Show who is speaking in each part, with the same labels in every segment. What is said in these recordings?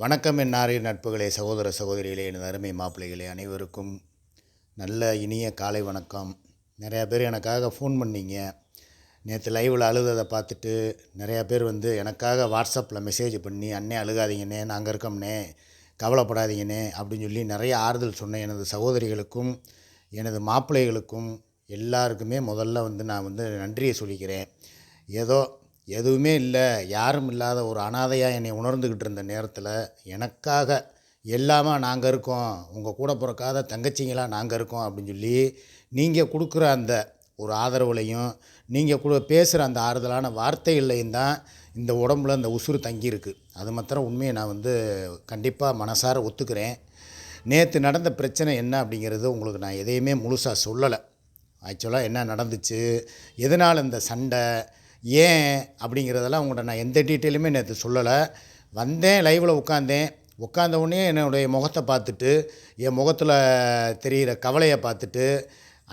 Speaker 1: வணக்கம் என் நாரிய நட்புகளே சகோதர சகோதரிகளே எனது அருமை மாப்பிள்ளைகளே அனைவருக்கும் நல்ல இனிய காலை வணக்கம் நிறையா பேர் எனக்காக ஃபோன் பண்ணிங்க நேற்று லைவில் அழுததை பார்த்துட்டு நிறையா பேர் வந்து எனக்காக வாட்ஸ்அப்பில் மெசேஜ் பண்ணி அண்ணே அழுகாதீங்கண்ணே நாங்கள் இருக்கோம்னே கவலைப்படாதீங்கண்ணே அப்படின்னு சொல்லி நிறைய ஆறுதல் சொன்னேன் எனது சகோதரிகளுக்கும் எனது மாப்பிள்ளைகளுக்கும் எல்லாருக்குமே முதல்ல வந்து நான் வந்து நன்றியை சொல்லிக்கிறேன் ஏதோ எதுவுமே இல்லை யாரும் இல்லாத ஒரு அனாதையாக என்னை உணர்ந்துக்கிட்டு இருந்த நேரத்தில் எனக்காக எல்லாமே நாங்கள் இருக்கோம் உங்கள் கூட பிறக்காத தங்கச்சிங்களாம் நாங்கள் இருக்கோம் அப்படின்னு சொல்லி நீங்கள் கொடுக்குற அந்த ஒரு ஆதரவுலையும் நீங்கள் கூட பேசுகிற அந்த ஆறுதலான வார்த்தைகள்லையும் தான் இந்த உடம்புல இந்த உசுறு தங்கியிருக்கு அது மாத்திரம் உண்மையை நான் வந்து கண்டிப்பாக மனசார ஒத்துக்கிறேன் நேற்று நடந்த பிரச்சனை என்ன அப்படிங்கிறது உங்களுக்கு நான் எதையுமே முழுசாக சொல்லலை ஆக்சுவலாக என்ன நடந்துச்சு எதனால் இந்த சண்டை ஏன் அப்படிங்கிறதெல்லாம் உங்கள்கிட்ட நான் எந்த டீட்டெயிலுமே நேற்று சொல்லலை வந்தேன் லைவில் உட்காந்தேன் உட்காந்த உடனே என்னுடைய முகத்தை பார்த்துட்டு என் முகத்தில் தெரிகிற கவலையை பார்த்துட்டு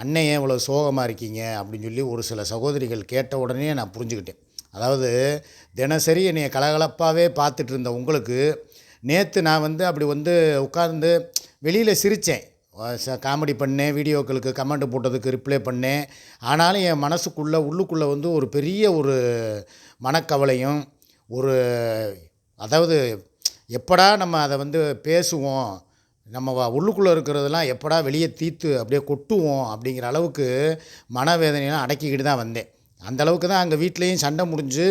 Speaker 1: அண்ணன் ஏன் இவ்வளோ சோகமாக இருக்கீங்க அப்படின்னு சொல்லி ஒரு சில சகோதரிகள் கேட்ட உடனே நான் புரிஞ்சுக்கிட்டேன் அதாவது தினசரி என்னைய கலகலப்பாகவே பார்த்துட்டு இருந்த உங்களுக்கு நேற்று நான் வந்து அப்படி வந்து உட்கார்ந்து வெளியில் சிரித்தேன் காமெடி பண்ணேன் வீடியோக்களுக்கு கமெண்ட் போட்டதுக்கு ரிப்ளை பண்ணேன் ஆனாலும் என் மனசுக்குள்ளே உள்ளுக்குள்ளே வந்து ஒரு பெரிய ஒரு மனக்கவலையும் ஒரு அதாவது எப்படா நம்ம அதை வந்து பேசுவோம் நம்ம உள்ளுக்குள்ளே இருக்கிறதெல்லாம் எப்படா வெளியே தீர்த்து அப்படியே கொட்டுவோம் அப்படிங்கிற அளவுக்கு மனவேதனையெல்லாம் அடக்கிக்கிட்டு தான் வந்தேன் அந்தளவுக்கு தான் அங்கே வீட்லேயும் சண்டை முடிஞ்சு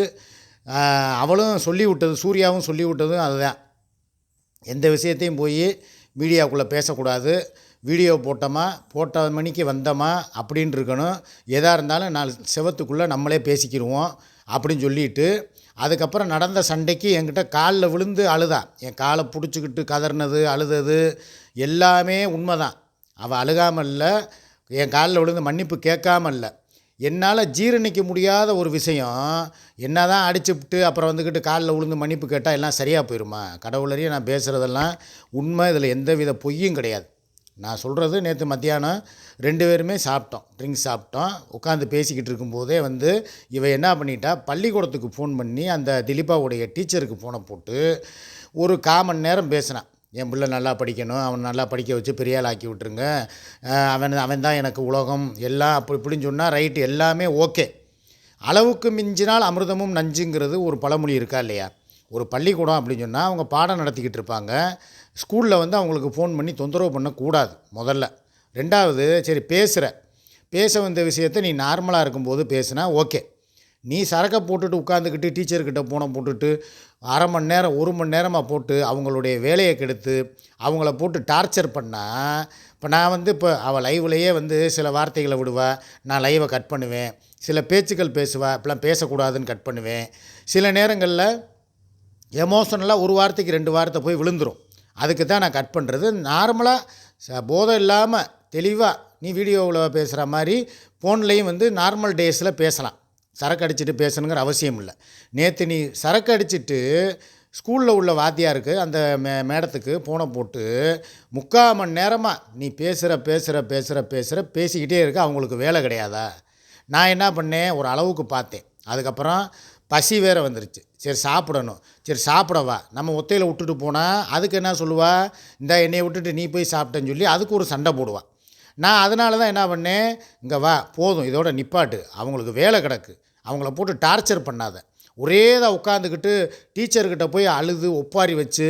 Speaker 1: அவளும் சொல்லி விட்டது சூர்யாவும் சொல்லி விட்டதும் அதுதான் எந்த விஷயத்தையும் போய் மீடியாவுக்குள்ளே பேசக்கூடாது வீடியோ போட்டோமா போட்ட மணிக்கு வந்தோமா அப்படின்னு இருக்கணும் எதாக இருந்தாலும் நான் செவத்துக்குள்ளே நம்மளே பேசிக்கிடுவோம் அப்படின்னு சொல்லிட்டு அதுக்கப்புறம் நடந்த சண்டைக்கு என்கிட்ட காலில் விழுந்து அழுதா என் காலை பிடிச்சிக்கிட்டு கதறினது அழுதது எல்லாமே உண்மை தான் அவள் அழுகாமல் இல்லை என் காலில் விழுந்து மன்னிப்பு கேட்காம இல்லை என்னால் ஜீரணிக்க முடியாத ஒரு விஷயம் என்ன தான் அடிச்சுப்பிட்டு அப்புறம் வந்துக்கிட்டு காலில் விழுந்து மன்னிப்பு கேட்டால் எல்லாம் சரியாக போயிடுமா கடவுளரையும் நான் பேசுகிறதெல்லாம் உண்மை இதில் எந்த வித பொய்யும் கிடையாது நான் சொல்கிறது நேற்று மத்தியானம் ரெண்டு பேருமே சாப்பிட்டோம் ட்ரிங்க்ஸ் சாப்பிட்டோம் உட்காந்து பேசிக்கிட்டு இருக்கும்போதே வந்து இவன் என்ன பண்ணிட்டா பள்ளிக்கூடத்துக்கு ஃபோன் பண்ணி அந்த திலீபாவுடைய டீச்சருக்கு ஃபோனை போட்டு ஒரு காமன் நேரம் பேசினான் என் பிள்ளை நல்லா படிக்கணும் அவன் நல்லா படிக்க வச்சு பெரிய ஆக்கி விட்டுருங்க அவன் அவன் தான் எனக்கு உலகம் எல்லாம் அப்படி இப்படின்னு சொன்னால் ரைட்டு எல்லாமே ஓகே அளவுக்கு மிஞ்சினால் அமிர்தமும் நஞ்சுங்கிறது ஒரு பழமொழி இருக்கா இல்லையா ஒரு பள்ளிக்கூடம் அப்படின்னு சொன்னால் அவங்க பாடம் நடத்திக்கிட்டு இருப்பாங்க ஸ்கூலில் வந்து அவங்களுக்கு ஃபோன் பண்ணி தொந்தரவு பண்ணக்கூடாது முதல்ல ரெண்டாவது சரி பேசுகிற பேச வந்த விஷயத்தை நீ நார்மலாக இருக்கும்போது பேசுனா ஓகே நீ சரக்கை போட்டுட்டு உட்காந்துக்கிட்டு டீச்சர்கிட்ட போன போட்டுட்டு அரை மணி நேரம் ஒரு மணி நேரமாக போட்டு அவங்களுடைய வேலையை கெடுத்து அவங்கள போட்டு டார்ச்சர் பண்ணால் இப்போ நான் வந்து இப்போ அவள் லைவ்லேயே வந்து சில வார்த்தைகளை விடுவேன் நான் லைவை கட் பண்ணுவேன் சில பேச்சுக்கள் பேசுவேன் இப்பெல்லாம் பேசக்கூடாதுன்னு கட் பண்ணுவேன் சில நேரங்களில் எமோஷனலாக ஒரு வார்த்தைக்கு ரெண்டு வாரத்தை போய் விழுந்துடும் அதுக்கு தான் நான் கட் பண்ணுறது நார்மலாக ச போதம் இல்லாமல் தெளிவாக நீ வீடியோவில் பேசுகிற மாதிரி ஃபோன்லேயும் வந்து நார்மல் டேஸில் பேசலாம் சரக்கு அடிச்சுட்டு பேசணுங்கிற அவசியம் இல்லை நேற்று நீ சரக்கு அடிச்சுட்டு ஸ்கூலில் உள்ள வாத்தியாருக்கு அந்த மே மேடத்துக்கு ஃபோனை போட்டு முக்கால் மணி நேரமாக நீ பேசுகிற பேசுகிற பேசுகிற பேசுகிற பேசிக்கிட்டே இருக்க அவங்களுக்கு வேலை கிடையாதா நான் என்ன பண்ணேன் ஒரு அளவுக்கு பார்த்தேன் அதுக்கப்புறம் பசி வேறு வந்துருச்சு சரி சாப்பிடணும் சரி சாப்பிடவா நம்ம ஒத்தையில் விட்டுட்டு போனால் அதுக்கு என்ன சொல்லுவா இந்த என்னையை விட்டுட்டு நீ போய் சாப்பிட்டேன்னு சொல்லி அதுக்கு ஒரு சண்டை போடுவாள் நான் அதனால தான் என்ன பண்ணேன் இங்கே வா போதும் இதோட நிப்பாட்டு அவங்களுக்கு வேலை கிடக்கு அவங்கள போட்டு டார்ச்சர் பண்ணாத ஒரே தான் உட்காந்துக்கிட்டு டீச்சர்கிட்ட போய் அழுது ஒப்பாரி வச்சு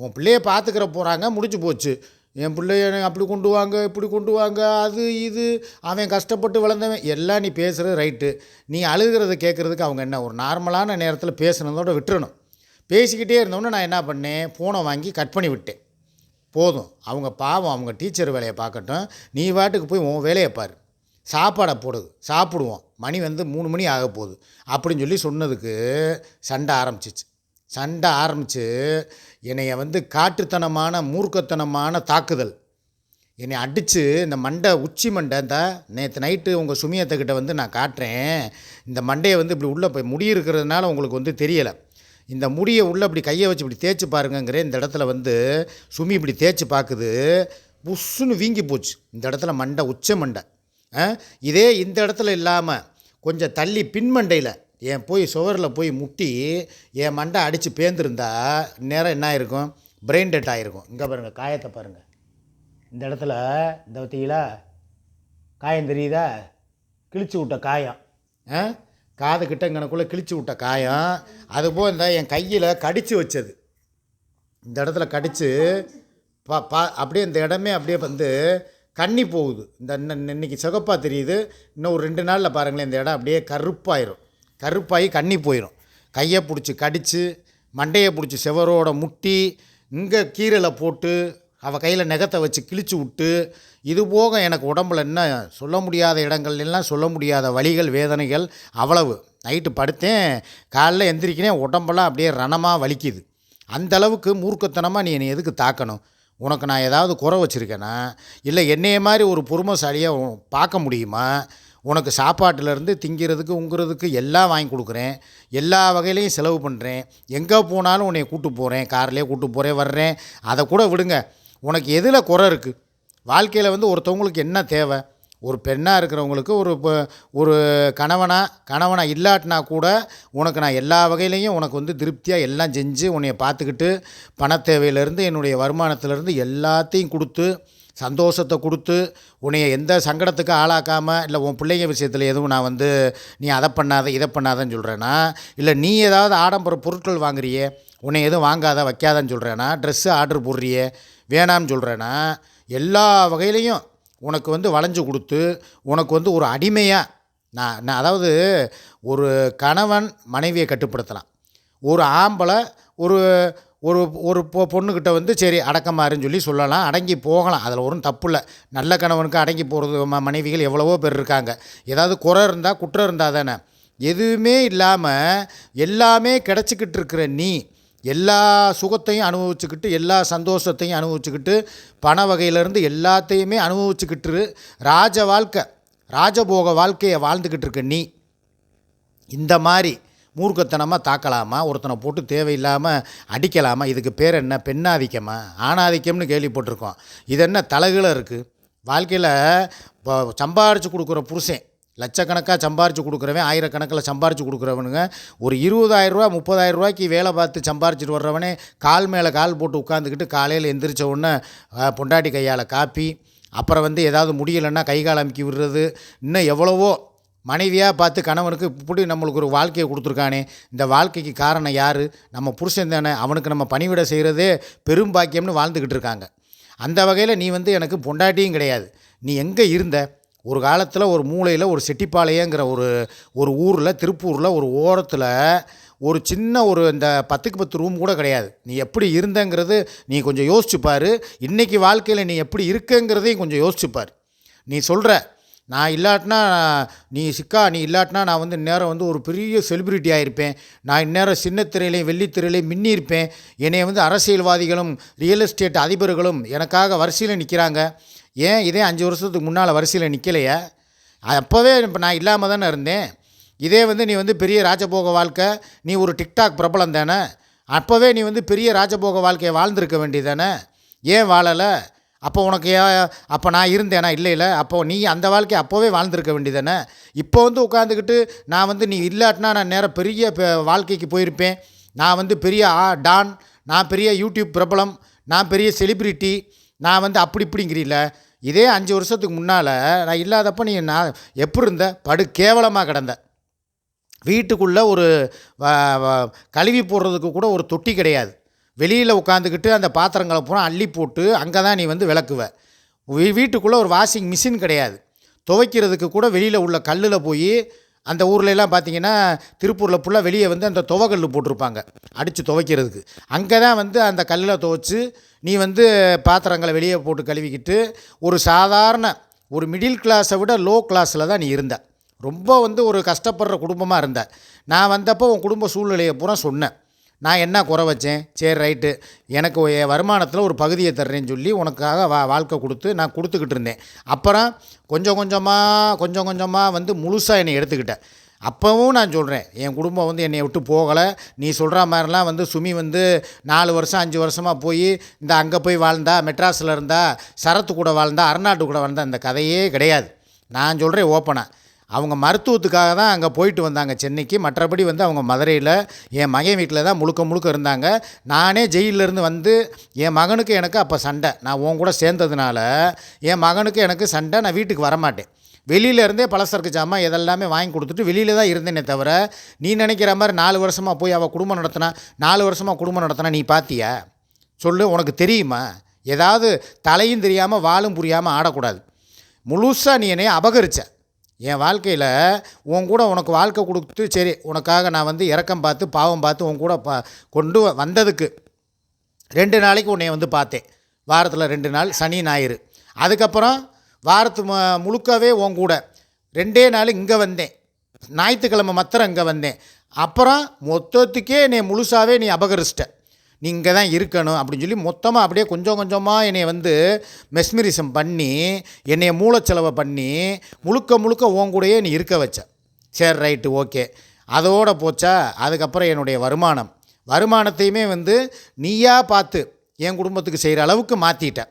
Speaker 1: உன் பிள்ளையை பார்த்துக்கிற போகிறாங்க முடிஞ்சு போச்சு என் பிள்ளைய அப்படி கொண்டு வாங்க இப்படி கொண்டு வாங்க அது இது அவன் கஷ்டப்பட்டு வளர்ந்தவன் எல்லாம் நீ பேசுகிறது ரைட்டு நீ அழுகிறத கேட்குறதுக்கு அவங்க என்ன ஒரு நார்மலான நேரத்தில் பேசுனதோட விட்டுறணும் பேசிக்கிட்டே இருந்தோன்னு நான் என்ன பண்ணேன் ஃபோனை வாங்கி கட் பண்ணி விட்டேன் போதும் அவங்க பாவம் அவங்க டீச்சர் வேலையை பார்க்கட்டும் நீ வாட்டுக்கு போய் உன் வேலையை பாரு சாப்பாடை போடுது சாப்பிடுவோம் மணி வந்து மூணு மணி ஆக போகுது அப்படின்னு சொல்லி சொன்னதுக்கு சண்டை ஆரம்பிச்சிச்சு சண்டை ஆரம்பித்து என்னைய வந்து காட்டுத்தனமான மூர்க்கத்தனமான தாக்குதல் என்னை அடித்து இந்த மண்டை உச்சி மண்டை இந்த நேற்று நைட்டு உங்கள் சுமியத்தைக்கிட்ட வந்து நான் காட்டுறேன் இந்த மண்டையை வந்து இப்படி உள்ளே போய் முடி இருக்கிறதுனால உங்களுக்கு வந்து தெரியலை இந்த முடியை உள்ளே இப்படி கையை வச்சு இப்படி தேய்ச்சி பாருங்கிற இந்த இடத்துல வந்து சுமி இப்படி தேய்ச்சி பார்க்குது புஷ்ஷுன்னு வீங்கி போச்சு இந்த இடத்துல மண்டை உச்ச மண்டை இதே இந்த இடத்துல இல்லாமல் கொஞ்சம் தள்ளி பின்மண்டையில் என் போய் சுவரில் போய் முட்டி என் மண்டை அடித்து பேர்ந்துருந்தா நேரம் என்ன ஆயிருக்கும் பிரெயின் டெட் ஆகிருக்கும் இங்கே பாருங்கள் காயத்தை பாருங்கள் இந்த இடத்துல இந்த பார்த்தீங்களா காயம் தெரியுதா கிழிச்சு விட்ட காயம் காது கிட்ட எனக்குள்ளே கிழிச்சு விட்ட காயம் அதுபோல் இந்த என் கையில் கடித்து வச்சது இந்த இடத்துல கடித்து பா பா அப்படியே இந்த இடமே அப்படியே வந்து கண்ணி போகுது இந்த இன்னைக்கு சிகப்பாக தெரியுது இன்னும் ஒரு ரெண்டு நாளில் பாருங்களேன் இந்த இடம் அப்படியே கருப்பாயிரும் கருப்பாகி கண்ணி போயிடும் கையை பிடிச்சி கடித்து மண்டையை பிடிச்சி செவரோட முட்டி இங்கே கீரலை போட்டு அவள் கையில் நெகத்தை வச்சு கிழிச்சு விட்டு இது போக எனக்கு உடம்புல என்ன சொல்ல முடியாத இடங்கள்லாம் சொல்ல முடியாத வழிகள் வேதனைகள் அவ்வளவு நைட்டு படுத்தேன் காலைல எந்திரிக்கினேன் உடம்பெல்லாம் அப்படியே ரணமாக வலிக்குது அந்தளவுக்கு மூர்க்கத்தனமாக நீ என்னை எதுக்கு தாக்கணும் உனக்கு நான் ஏதாவது குறை வச்சுருக்கேனா இல்லை என்னைய மாதிரி ஒரு பொறுமைசாலியாக பார்க்க முடியுமா உனக்கு சாப்பாட்டிலேருந்து திங்கிறதுக்கு உங்கிறதுக்கு எல்லாம் வாங்கி கொடுக்குறேன் எல்லா வகையிலையும் செலவு பண்ணுறேன் எங்கே போனாலும் உன்னை கூட்டு போகிறேன் கார்லேயே கூட்டு போகிறேன் வர்றேன் அதை கூட விடுங்க உனக்கு எதில் குறை இருக்குது வாழ்க்கையில் வந்து ஒருத்தவங்களுக்கு என்ன தேவை ஒரு பெண்ணாக இருக்கிறவங்களுக்கு ஒரு இப்போ ஒரு கணவனாக கணவனாக இல்லாட்டினா கூட உனக்கு நான் எல்லா வகையிலையும் உனக்கு வந்து திருப்தியாக எல்லாம் செஞ்சு உன்னைய பார்த்துக்கிட்டு பண தேவையிலேருந்து என்னுடைய வருமானத்திலேருந்து எல்லாத்தையும் கொடுத்து சந்தோஷத்தை கொடுத்து உன்னைய எந்த சங்கடத்துக்கு ஆளாக்காமல் இல்லை உன் பிள்ளைங்க விஷயத்தில் எதுவும் நான் வந்து நீ அதை பண்ணாத இதை பண்ணாதன்னு சொல்கிறேன்னா இல்லை நீ ஏதாவது ஆடம்பர பொருட்கள் வாங்குறியே உன்னை எதுவும் வாங்காத வைக்காதன்னு சொல்கிறேன்னா ட்ரெஸ்ஸு ஆர்டர் போடுறியே வேணாம்னு சொல்கிறேன்னா எல்லா வகையிலையும் உனக்கு வந்து வளைஞ்சு கொடுத்து உனக்கு வந்து ஒரு அடிமையாக நான் நான் அதாவது ஒரு கணவன் மனைவியை கட்டுப்படுத்தலாம் ஒரு ஆம்பளை ஒரு ஒரு ஒரு பொ பொண்ணுக்கிட்ட வந்து சரி அடக்கமாருன்னு சொல்லி சொல்லலாம் அடங்கி போகலாம் அதில் ஒன்றும் தப்பு இல்லை நல்ல கணவனுக்கு அடங்கி போகிறது மனைவிகள் எவ்வளவோ பேர் இருக்காங்க ஏதாவது குறை இருந்தால் குற்றம் இருந்தால் தானே எதுவுமே இல்லாமல் எல்லாமே கிடச்சிக்கிட்டு இருக்கிற நீ எல்லா சுகத்தையும் அனுபவிச்சுக்கிட்டு எல்லா சந்தோஷத்தையும் அனுபவிச்சுக்கிட்டு பண வகையிலேருந்து எல்லாத்தையுமே அனுபவிச்சுக்கிட்டு ராஜ வாழ்க்கை ராஜபோக வாழ்க்கையை வாழ்ந்துக்கிட்டு இருக்க நீ இந்த மாதிரி மூர்க்கத்தனமாக தாக்கலாமா ஒருத்தனை போட்டு தேவையில்லாமல் அடிக்கலாமா இதுக்கு பேர் என்ன பெண்ணாதிக்கமா ஆணாதிக்கம்னு கேள்விப்பட்டிருக்கோம் இது என்ன தலகில் இருக்குது வாழ்க்கையில் இப்போ சம்பாரித்து கொடுக்குற புருஷன் லட்சக்கணக்காக சம்பாரித்து கொடுக்குறவன் ஆயிரக்கணக்கில் சம்பாரித்து கொடுக்குறவனுங்க ஒரு இருபதாயிரரூவா ரூபாய்க்கு வேலை பார்த்து சம்பாரிச்சிட்டு வர்றவனே கால் மேலே கால் போட்டு உட்காந்துக்கிட்டு காலையில் எந்திரிச்ச உடனே பொண்டாட்டி கையால் காப்பி அப்புறம் வந்து ஏதாவது முடியலைன்னா கை கால் அமுக்கி விடுறது இன்னும் எவ்வளவோ மனைவியாக பார்த்து கணவனுக்கு இப்படி நம்மளுக்கு ஒரு வாழ்க்கையை கொடுத்துருக்கானே இந்த வாழ்க்கைக்கு காரணம் யார் நம்ம புருஷன் தானே அவனுக்கு நம்ம பணிவிட செய்கிறதே பெரும் பாக்கியம்னு வாழ்ந்துக்கிட்டு இருக்காங்க அந்த வகையில் நீ வந்து எனக்கு பொண்டாட்டியும் கிடையாது நீ எங்கே இருந்த ஒரு காலத்தில் ஒரு மூளையில் ஒரு செட்டிப்பாளையங்கிற ஒரு ஒரு ஊரில் திருப்பூரில் ஒரு ஓரத்தில் ஒரு சின்ன ஒரு இந்த பத்துக்கு பத்து ரூம் கூட கிடையாது நீ எப்படி இருந்தங்கிறது நீ கொஞ்சம் யோசிச்சுப்பார் இன்றைக்கி வாழ்க்கையில் நீ எப்படி இருக்கங்கிறதையும் கொஞ்சம் யோசிச்சுப்பார் நீ சொல்கிற நான் இல்லாட்டினா நீ சிக்கா நீ இல்லாட்டினா நான் வந்து இந்நேரம் வந்து ஒரு பெரிய செலிபிரிட்டி ஆகிருப்பேன் நான் இந்நேரம் சின்னத்திரையிலையும் வெள்ளித்திரையிலையும் மின்னிருப்பேன் என்னை வந்து அரசியல்வாதிகளும் ரியல் எஸ்டேட் அதிபர்களும் எனக்காக வரிசையில் நிற்கிறாங்க ஏன் இதே அஞ்சு வருஷத்துக்கு முன்னால் வரிசையில் நிற்கலையே அப்போவே இப்போ நான் இல்லாமல் தானே இருந்தேன் இதே வந்து நீ வந்து பெரிய ராஜபோக வாழ்க்கை நீ ஒரு டிக்டாக் பிரபலம் தானே அப்போவே நீ வந்து பெரிய ராஜபோக வாழ்க்கையை வாழ்ந்திருக்க வேண்டியதானே ஏன் வாழலை அப்போ உனக்கு அப்போ நான் இருந்தேனா இல்லை இல்லை அப்போ நீ அந்த வாழ்க்கை அப்போவே வாழ்ந்திருக்க வேண்டியதானே இப்போ வந்து உட்காந்துக்கிட்டு நான் வந்து நீ இல்லாட்டினா நான் நேராக பெரிய வாழ்க்கைக்கு போயிருப்பேன் நான் வந்து பெரிய ஆ டான் நான் பெரிய யூடியூப் பிரபலம் நான் பெரிய செலிப்ரிட்டி நான் வந்து அப்படி இப்படிங்கிறீல இதே அஞ்சு வருஷத்துக்கு முன்னால் நான் இல்லாதப்போ நீ நான் எப்படி இருந்த படு கேவலமாக கிடந்த வீட்டுக்குள்ளே ஒரு கழுவி போடுறதுக்கு கூட ஒரு தொட்டி கிடையாது வெளியில் உட்காந்துக்கிட்டு அந்த பாத்திரங்களை பூரா அள்ளி போட்டு அங்கே தான் நீ வந்து விளக்குவ வீட்டுக்குள்ளே ஒரு வாஷிங் மிஷின் கிடையாது துவைக்கிறதுக்கு கூட வெளியில் உள்ள கல்லில் போய் அந்த ஊர்லெலாம் பார்த்தீங்கன்னா திருப்பூரில் ஃபுல்லாக வெளியே வந்து அந்த துவக்கல் போட்டிருப்பாங்க அடித்து துவைக்கிறதுக்கு அங்கே தான் வந்து அந்த கல்லில் துவைச்சி நீ வந்து பாத்திரங்களை வெளியே போட்டு கழுவிக்கிட்டு ஒரு சாதாரண ஒரு மிடில் கிளாஸை விட லோ கிளாஸில் தான் நீ இருந்த ரொம்ப வந்து ஒரு கஷ்டப்படுற குடும்பமாக இருந்த நான் வந்தப்போ உன் குடும்ப சூழ்நிலையை பூரா சொன்னேன் நான் என்ன குறை வச்சேன் சரி ரைட்டு எனக்கு என் வருமானத்தில் ஒரு பகுதியை தர்றேன்னு சொல்லி உனக்காக வா வாழ்க்கை கொடுத்து நான் கொடுத்துக்கிட்டு இருந்தேன் அப்புறம் கொஞ்சம் கொஞ்சமாக கொஞ்சம் கொஞ்சமாக வந்து முழுசாக என்னை எடுத்துக்கிட்டேன் அப்போவும் நான் சொல்கிறேன் என் குடும்பம் வந்து என்னை விட்டு போகலை நீ சொல்கிற மாதிரிலாம் வந்து சுமி வந்து நாலு வருஷம் அஞ்சு வருஷமாக போய் இந்த அங்கே போய் வாழ்ந்தா மெட்ராஸில் இருந்தால் சரத்து கூட வாழ்ந்தா அர்நாட்டு கூட வாழ்ந்தா அந்த கதையே கிடையாது நான் சொல்கிறேன் ஓப்பனாக அவங்க மருத்துவத்துக்காக தான் அங்கே போயிட்டு வந்தாங்க சென்னைக்கு மற்றபடி வந்து அவங்க மதுரையில் என் மகன் வீட்டில் தான் முழுக்க முழுக்க இருந்தாங்க நானே ஜெயிலிருந்து வந்து என் மகனுக்கு எனக்கு அப்போ சண்டை நான் உன் கூட சேர்ந்ததுனால என் மகனுக்கு எனக்கு சண்டை நான் வீட்டுக்கு வரமாட்டேன் வெளியிலேருந்தே பலசரக்கு ஜாமான் இதெல்லாமே வாங்கி கொடுத்துட்டு வெளியில் தான் இருந்தேனே தவிர நீ நினைக்கிற மாதிரி நாலு வருஷமாக போய் அவள் குடும்பம் நடத்தினா நாலு வருஷமாக குடும்பம் நடத்தினா நீ பார்த்தியா சொல்லு உனக்கு தெரியுமா ஏதாவது தலையும் தெரியாமல் வாழும் புரியாமல் ஆடக்கூடாது முழுசாக நீ என்னை அபகரித்த என் வாழ்க்கையில் உன் கூட உனக்கு வாழ்க்கை கொடுத்து சரி உனக்காக நான் வந்து இறக்கம் பார்த்து பாவம் பார்த்து உன் கூட பா கொண்டு வந்ததுக்கு ரெண்டு நாளைக்கு உன்னை வந்து பார்த்தேன் வாரத்தில் ரெண்டு நாள் சனி ஞாயிறு அதுக்கப்புறம் வாரத்து முழுக்கவே உன் கூட ரெண்டே நாள் இங்கே வந்தேன் ஞாயிற்றுக்கிழமை மாத்திரம் இங்கே வந்தேன் அப்புறம் மொத்தத்துக்கே நீ முழுசாகவே நீ அபகரிச்சிட்ட நீங்கள் தான் இருக்கணும் அப்படின்னு சொல்லி மொத்தமாக அப்படியே கொஞ்சம் கொஞ்சமாக என்னை வந்து மெஸ்மிரிசம் பண்ணி என்னை மூலச்செலவை பண்ணி முழுக்க முழுக்க உன் கூடயே நீ இருக்க வச்சேன் சரி ரைட்டு ஓகே அதோடு போச்சா அதுக்கப்புறம் என்னுடைய வருமானம் வருமானத்தையுமே வந்து நீயா பார்த்து என் குடும்பத்துக்கு செய்கிற அளவுக்கு மாற்றிட்ட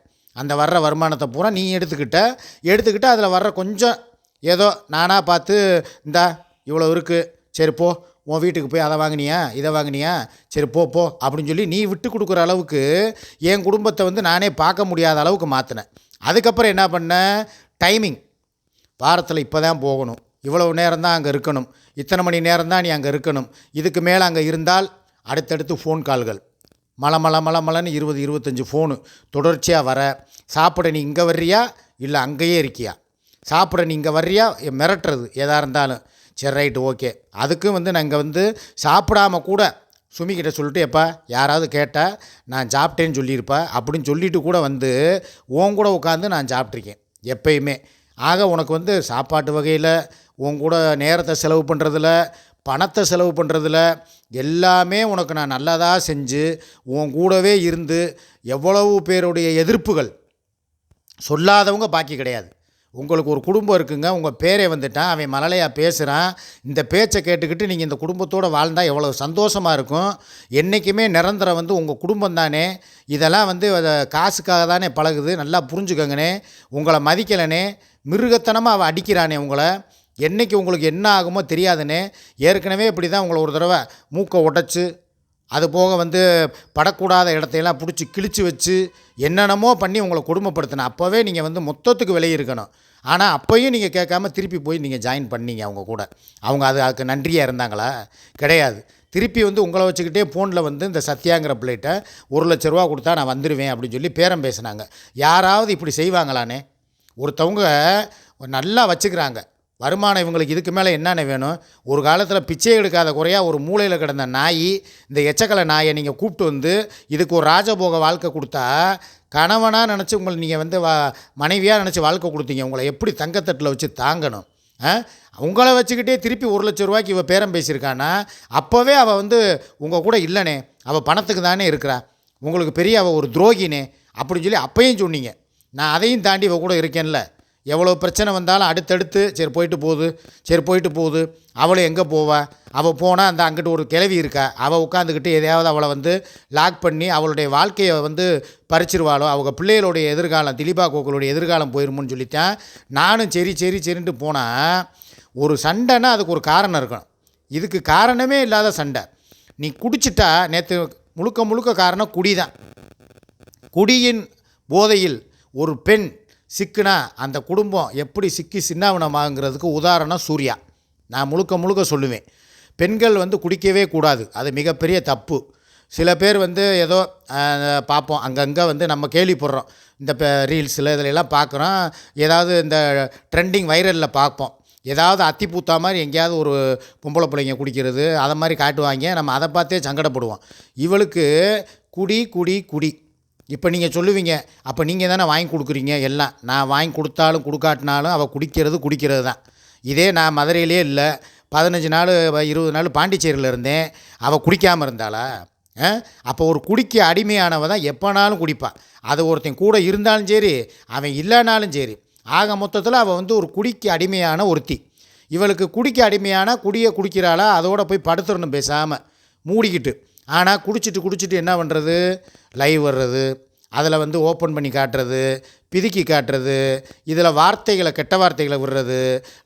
Speaker 1: அந்த வர்ற வருமானத்தை பூரா நீ எடுத்துக்கிட்ட எடுத்துக்கிட்டு அதில் வர்ற கொஞ்சம் ஏதோ நானாக பார்த்து இந்தா இவ்வளோ இருக்குது சரி போ உன் வீட்டுக்கு போய் அதை வாங்கினியா இதை வாங்கினியா சரி போ போ அப்படின்னு சொல்லி நீ விட்டு கொடுக்குற அளவுக்கு என் குடும்பத்தை வந்து நானே பார்க்க முடியாத அளவுக்கு மாற்றினேன் அதுக்கப்புறம் என்ன பண்ணேன் டைமிங் வாரத்தில் இப்போ தான் போகணும் இவ்வளவு நேரம் தான் அங்கே இருக்கணும் இத்தனை மணி நேரம் தான் நீ அங்கே இருக்கணும் இதுக்கு மேலே அங்கே இருந்தால் அடுத்தடுத்து ஃபோன் கால்கள் மலை மலை மலை மலைன்னு இருபது இருபத்தஞ்சி ஃபோனு தொடர்ச்சியாக வர சாப்பிட நீ இங்கே வர்றியா இல்லை அங்கேயே இருக்கியா சாப்பிட நீ இங்கே வர்றியா மிரட்டுறது எதாக இருந்தாலும் சரி ரைட்டு ஓகே அதுக்கும் வந்து நாங்கள் வந்து சாப்பிடாம கூட சுமிக்கிட்ட சொல்லிட்டு எப்பா யாராவது கேட்டால் நான் சாப்பிட்டேன்னு சொல்லியிருப்பா அப்படின்னு சொல்லிட்டு கூட வந்து உன் கூட உட்காந்து நான் சாப்பிட்ருக்கேன் எப்பயுமே ஆக உனக்கு வந்து சாப்பாட்டு வகையில் உன் கூட நேரத்தை செலவு பண்ணுறதுல பணத்தை செலவு பண்ணுறதுல எல்லாமே உனக்கு நான் நல்லதாக செஞ்சு உன் கூடவே இருந்து எவ்வளவு பேருடைய எதிர்ப்புகள் சொல்லாதவங்க பாக்கி கிடையாது உங்களுக்கு ஒரு குடும்பம் இருக்குங்க உங்கள் பேரே வந்துட்டான் அவன் மலலையாக பேசுகிறான் இந்த பேச்சை கேட்டுக்கிட்டு நீங்கள் இந்த குடும்பத்தோடு வாழ்ந்தால் எவ்வளோ சந்தோஷமாக இருக்கும் என்றைக்குமே நிரந்தரம் வந்து உங்கள் குடும்பம் தானே இதெல்லாம் வந்து காசுக்காக தானே பழகுது நல்லா புரிஞ்சுக்கோங்கண்ணே உங்களை மதிக்கலனே மிருகத்தனமாக அவள் அடிக்கிறானே உங்களை என்றைக்கு உங்களுக்கு என்ன ஆகுமோ தெரியாதுனே ஏற்கனவே இப்படி தான் உங்களை ஒரு தடவை மூக்கை உடச்சி அது போக வந்து படக்கூடாத இடத்தையெல்லாம் பிடிச்சி கிழிச்சு வச்சு என்னென்னமோ பண்ணி உங்களை குடும்பப்படுத்தின அப்போவே நீங்கள் வந்து மொத்தத்துக்கு விலை இருக்கணும் ஆனால் அப்போயும் நீங்கள் கேட்காம திருப்பி போய் நீங்கள் ஜாயின் பண்ணீங்க அவங்க கூட அவங்க அது அதுக்கு நன்றியாக இருந்தாங்களா கிடையாது திருப்பி வந்து உங்களை வச்சுக்கிட்டே ஃபோனில் வந்து இந்த சத்யாங்கிற பிள்ளைகிட்ட ஒரு லட்ச ரூபா கொடுத்தா நான் வந்துடுவேன் அப்படின்னு சொல்லி பேரம் பேசுனாங்க யாராவது இப்படி செய்வாங்களானே ஒருத்தவங்க நல்லா வச்சுக்கிறாங்க வருமானம் இவங்களுக்கு இதுக்கு மேலே என்னென்ன வேணும் ஒரு காலத்தில் பிச்சை எடுக்காத குறையாக ஒரு மூளையில் கிடந்த நாய் இந்த எச்சக்கலை நாயை நீங்கள் கூப்பிட்டு வந்து இதுக்கு ஒரு ராஜபோக வாழ்க்கை கொடுத்தா கணவனாக நினச்சி உங்களை நீங்கள் வந்து வா மனைவியாக நினச்சி வாழ்க்கை கொடுத்தீங்க உங்களை எப்படி தங்கத்தட்டில் வச்சு தாங்கணும் உங்களை வச்சுக்கிட்டே திருப்பி ஒரு லட்ச ரூபாய்க்கு இவள் பேரம் பேசியிருக்கான்னா அப்போவே அவள் வந்து உங்கள் கூட இல்லைனே அவள் பணத்துக்கு தானே இருக்கிறா உங்களுக்கு பெரிய அவள் ஒரு துரோகினே அப்படின்னு சொல்லி அப்பையும் சொன்னீங்க நான் அதையும் தாண்டி இவள் கூட இருக்கேன்ல எவ்வளோ பிரச்சனை வந்தாலும் அடுத்தடுத்து சரி போயிட்டு போகுது சரி போயிட்டு போகுது அவளை எங்கே போவா அவள் போனால் அந்த அங்கிட்டு ஒரு கிளவி இருக்கா அவள் உட்காந்துக்கிட்டு எதையாவது அவளை வந்து லாக் பண்ணி அவளுடைய வாழ்க்கையை வந்து பறிச்சிருவாளோ அவங்க பிள்ளைகளுடைய எதிர்காலம் திலீபா கோக்களுடைய எதிர்காலம் போயிருமோன்னு சொல்லித்தான் நானும் சரி சரி சரின்ட்டு போனால் ஒரு சண்டைன்னா அதுக்கு ஒரு காரணம் இருக்கணும் இதுக்கு காரணமே இல்லாத சண்டை நீ குடிச்சிட்டா நேற்று முழுக்க முழுக்க காரணம் குடி தான் குடியின் போதையில் ஒரு பெண் சிக்குனா அந்த குடும்பம் எப்படி சிக்கி சின்னாவனமாகங்கிறதுக்கு உதாரணம் சூர்யா நான் முழுக்க முழுக்க சொல்லுவேன் பெண்கள் வந்து குடிக்கவே கூடாது அது மிகப்பெரிய தப்பு சில பேர் வந்து ஏதோ பார்ப்போம் அங்கங்கே வந்து நம்ம கேள்விப்படுறோம் இந்த ரீல்ஸில் இதிலெல்லாம் பார்க்குறோம் ஏதாவது இந்த ட்ரெண்டிங் வைரலில் பார்ப்போம் ஏதாவது அத்தி பூத்தா மாதிரி எங்கேயாவது ஒரு பொம்பளை பிள்ளைங்க குடிக்கிறது அதை மாதிரி காட்டுவாங்க நம்ம அதை பார்த்தே சங்கடப்படுவோம் இவளுக்கு குடி குடி குடி இப்போ நீங்கள் சொல்லுவீங்க அப்போ நீங்கள் தானே வாங்கி கொடுக்குறீங்க எல்லாம் நான் வாங்கி கொடுத்தாலும் கொடுக்காட்டினாலும் அவள் குடிக்கிறது குடிக்கிறது தான் இதே நான் மதுரையிலே இல்லை பதினஞ்சு நாள் இருபது நாள் பாண்டிச்சேரியில் இருந்தேன் அவள் குடிக்காமல் இருந்தாளா அப்போ ஒரு குடிக்க அடிமையானவ தான் எப்போனாலும் குடிப்பாள் அது ஒருத்தன் கூட இருந்தாலும் சரி அவன் இல்லைனாலும் சரி ஆக மொத்தத்தில் அவள் வந்து ஒரு குடிக்க அடிமையான ஒருத்தி இவளுக்கு குடிக்க அடிமையான குடியை குடிக்கிறாளா அதோடு போய் படுத்துடணும் பேசாமல் மூடிக்கிட்டு ஆனால் குடிச்சிட்டு குடிச்சிட்டு என்ன பண்ணுறது லைவ் வர்றது அதில் வந்து ஓப்பன் பண்ணி காட்டுறது பிதுக்கி காட்டுறது இதில் வார்த்தைகளை கெட்ட வார்த்தைகளை விடுறது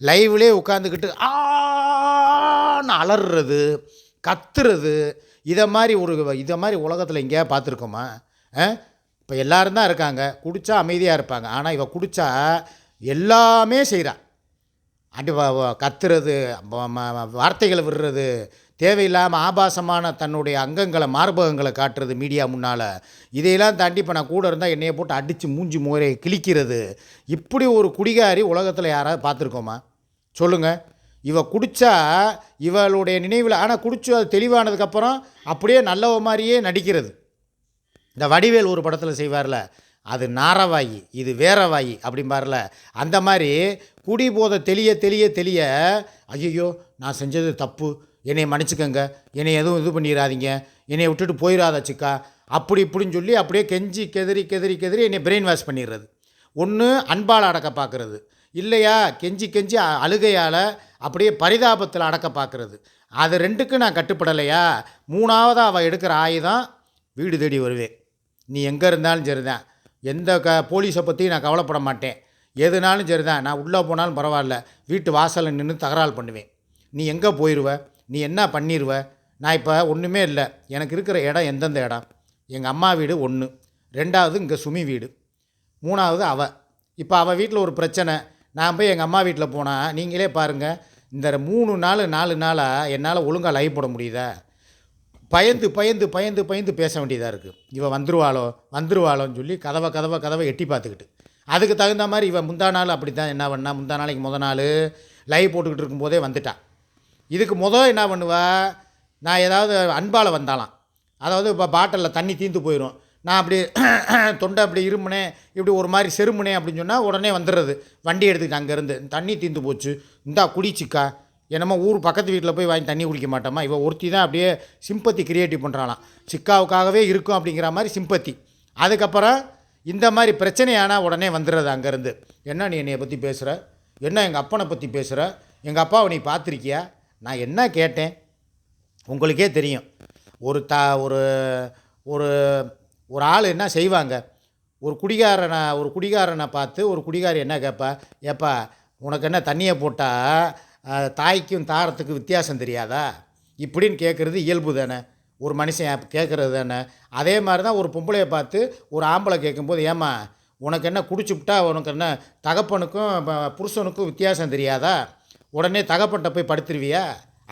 Speaker 1: லைவ்லே உட்காந்துக்கிட்டு ஆன்னு அலறுறது கத்துறது இதை மாதிரி ஒரு இதை மாதிரி உலகத்தில் எங்கேயா பார்த்துருக்கோமா இப்போ எல்லோரும் தான் இருக்காங்க குடித்தா அமைதியாக இருப்பாங்க ஆனால் இவள் குடித்தா எல்லாமே செய்கிறான் அப்படி கத்துறது வார்த்தைகளை விடுறது தேவையில்லாமல் ஆபாசமான தன்னுடைய அங்கங்களை மார்பகங்களை காட்டுறது மீடியா முன்னால் இதையெல்லாம் தாண்டி இப்போ நான் கூட இருந்தால் என்னையை போட்டு அடித்து மூஞ்சி முறையை கிழிக்கிறது இப்படி ஒரு குடிகாரி உலகத்தில் யாராவது பார்த்துருக்கோமா சொல்லுங்கள் இவ குடித்தா இவளுடைய நினைவில் ஆனால் குடிச்சு அது தெளிவானதுக்கப்புறம் அப்படியே நல்லவ மாதிரியே நடிக்கிறது இந்த வடிவேல் ஒரு படத்தில் செய்வார்ல அது நாரவாயி இது வேறவாயி அப்படிம்பார்ல அந்த மாதிரி குடி போதை தெளிய தெளிய தெளிய ஐயோ நான் செஞ்சது தப்பு என்னை மன்னிச்சுக்கோங்க என்னை எதுவும் இது பண்ணிடாதீங்க என்னை விட்டுட்டு போயிடாத சிக்கா அப்படி இப்படின்னு சொல்லி அப்படியே கெஞ்சி கெதறி கெதறி கெதறி என்னை பிரெயின் வாஷ் பண்ணிடுறது ஒன்று அன்பால் அடக்க பார்க்குறது இல்லையா கெஞ்சி கெஞ்சி அழுகையால் அப்படியே பரிதாபத்தில் அடக்க பார்க்குறது அது ரெண்டுக்கும் நான் கட்டுப்படலையா மூணாவதாக அவள் எடுக்கிற ஆயுதம் வீடு தேடி வருவேன் நீ எங்கே இருந்தாலும் சரிதான் எந்த க போலீஸை பற்றி நான் கவலைப்பட மாட்டேன் எதுனாலும் சரிதான் நான் உள்ளே போனாலும் பரவாயில்ல வீட்டு வாசலில் நின்று தகராறு பண்ணுவேன் நீ எங்கே போயிடுவேன் நீ என்ன பண்ணிடுவ நான் இப்போ ஒன்றுமே இல்லை எனக்கு இருக்கிற இடம் எந்தெந்த இடம் எங்கள் அம்மா வீடு ஒன்று ரெண்டாவது இங்கே சுமி வீடு மூணாவது அவள் இப்போ அவள் வீட்டில் ஒரு பிரச்சனை நான் போய் எங்கள் அம்மா வீட்டில் போனால் நீங்களே பாருங்கள் இந்த மூணு நாள் நாலு நாளாக என்னால் ஒழுங்காக லைவ் போட முடியுதா பயந்து பயந்து பயந்து பயந்து பேச வேண்டியதாக இருக்குது இவன் வந்துருவாளோ வந்துருவாளோன்னு சொல்லி கதவை கதவை கதவை எட்டி பார்த்துக்கிட்டு அதுக்கு தகுந்த மாதிரி இவன் முந்தா நாள் அப்படி தான் என்ன பண்ணால் முந்தா நாளைக்கு முத நாள் லைவ் போட்டுக்கிட்டு இருக்கும்போதே வந்துட்டான் இதுக்கு முதல் என்ன பண்ணுவா நான் ஏதாவது அன்பால் வந்தாலாம் அதாவது இப்போ பாட்டிலில் தண்ணி தீந்து போயிடும் நான் அப்படி தொண்டை அப்படி இருமுனே இப்படி ஒரு மாதிரி செருமுனே அப்படின்னு சொன்னால் உடனே வந்துடுறது வண்டி எடுத்துக்கிட்டு அங்கேருந்து தண்ணி தீந்து போச்சு இந்தா குடிச்சிக்கா என்னமோ ஊர் பக்கத்து வீட்டில் போய் வாங்கி தண்ணி குடிக்க மாட்டோமா இவள் ஒருத்தி தான் அப்படியே சிம்பத்தி கிரியேட்டிவ் பண்ணுறாலாம் சிக்காவுக்காகவே இருக்கும் அப்படிங்கிற மாதிரி சிம்பத்தி அதுக்கப்புறம் இந்த மாதிரி பிரச்சனையானால் உடனே வந்துடுறது அங்கேருந்து என்ன நீ என்னையை பற்றி பேசுகிற என்ன எங்கள் அப்பனை பற்றி பேசுகிற எங்கள் அப்பாவை நீ பார்த்துருக்கியா நான் என்ன கேட்டேன் உங்களுக்கே தெரியும் ஒரு த ஒரு ஒரு ஒரு ஆள் என்ன செய்வாங்க ஒரு குடிகாரனை ஒரு குடிகாரனை பார்த்து ஒரு குடிகாரி என்ன கேட்பா ஏப்பா உனக்கு என்ன தண்ணியை போட்டால் தாய்க்கும் தாரத்துக்கு வித்தியாசம் தெரியாதா இப்படின்னு கேட்குறது இயல்பு தானே ஒரு மனுஷன் கேட்குறது தானே அதே மாதிரி தான் ஒரு பொம்பளையை பார்த்து ஒரு ஆம்பளை கேட்கும்போது ஏமா உனக்கு என்ன குடிச்சுப்பிட்டா உனக்கு என்ன தகப்பனுக்கும் புருஷனுக்கும் வித்தியாசம் தெரியாதா உடனே தகப்பட்ட போய் படுத்துருவியா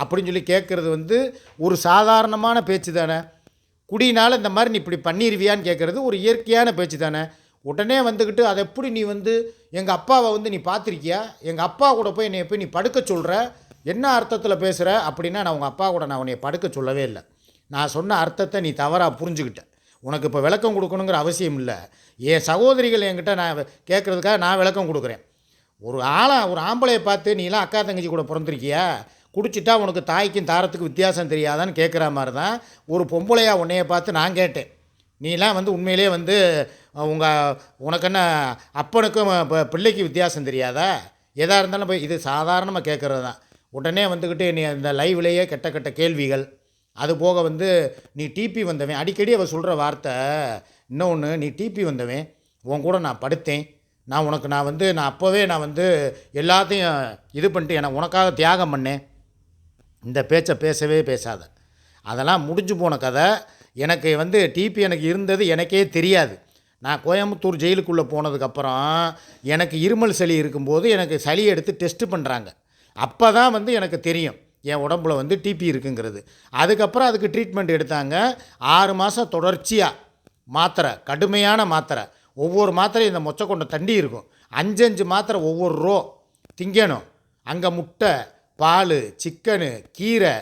Speaker 1: அப்படின்னு சொல்லி கேட்குறது வந்து ஒரு சாதாரணமான பேச்சு தானே குடினால் இந்த மாதிரி நீ இப்படி பண்ணிடுவியான்னு கேட்குறது ஒரு இயற்கையான பேச்சு தானே உடனே வந்துக்கிட்டு அதை எப்படி நீ வந்து எங்கள் அப்பாவை வந்து நீ பார்த்துருக்கியா எங்கள் அப்பா கூட போய் என்னை போய் நீ படுக்க சொல்கிற என்ன அர்த்தத்தில் பேசுகிற அப்படின்னா நான் உங்கள் அப்பா கூட நான் உன்னை படுக்க சொல்லவே இல்லை நான் சொன்ன அர்த்தத்தை நீ தவறாக புரிஞ்சுக்கிட்ட உனக்கு இப்போ விளக்கம் கொடுக்கணுங்கிற அவசியம் இல்லை என் சகோதரிகள் என்கிட்ட நான் கேட்குறதுக்காக நான் விளக்கம் கொடுக்குறேன் ஒரு ஆளை ஒரு ஆம்பளையை பார்த்து நீலாம் அக்கா தங்கச்சி கூட பிறந்திருக்கியா குடிச்சிட்டா உனக்கு தாய்க்கும் தாரத்துக்கு வித்தியாசம் தெரியாதான்னு கேட்குற மாதிரி தான் ஒரு பொம்பளையாக உன்னையை பார்த்து நான் கேட்டேன் நீலாம் வந்து உண்மையிலே வந்து உங்கள் உனக்கு என்ன அப்பனுக்கும் இப்போ பிள்ளைக்கு வித்தியாசம் தெரியாதா எதாக இருந்தாலும் இப்போ இது சாதாரணமாக கேட்குறது தான் உடனே வந்துக்கிட்டு நீ இந்த லைவ்லேயே கெட்ட கெட்ட கேள்விகள் அது போக வந்து நீ டிபி வந்தவன் அடிக்கடி அவள் சொல்கிற வார்த்தை இன்னொன்று நீ டிபி வந்தவன் உன் கூட நான் படுத்தேன் நான் உனக்கு நான் வந்து நான் அப்போவே நான் வந்து எல்லாத்தையும் இது பண்ணிட்டு எனக்கு உனக்காக தியாகம் பண்ணேன் இந்த பேச்சை பேசவே பேசாத அதெல்லாம் முடிஞ்சு போன கதை எனக்கு வந்து டிபி எனக்கு இருந்தது எனக்கே தெரியாது நான் கோயம்புத்தூர் ஜெயிலுக்குள்ளே போனதுக்கப்புறம் எனக்கு இருமல் சளி இருக்கும்போது எனக்கு சளி எடுத்து டெஸ்ட்டு பண்ணுறாங்க அப்போ தான் வந்து எனக்கு தெரியும் என் உடம்புல வந்து டிபி இருக்குங்கிறது அதுக்கப்புறம் அதுக்கு ட்ரீட்மெண்ட் எடுத்தாங்க ஆறு மாதம் தொடர்ச்சியாக மாத்திரை கடுமையான மாத்திரை ஒவ்வொரு மாத்திரையும் இந்த மொச்சை கொண்ட தண்டி இருக்கும் அஞ்சஞ்சு மாத்திரை ஒவ்வொரு ரோ திங்கணும் அங்கே முட்டை பால் சிக்கனு கீரை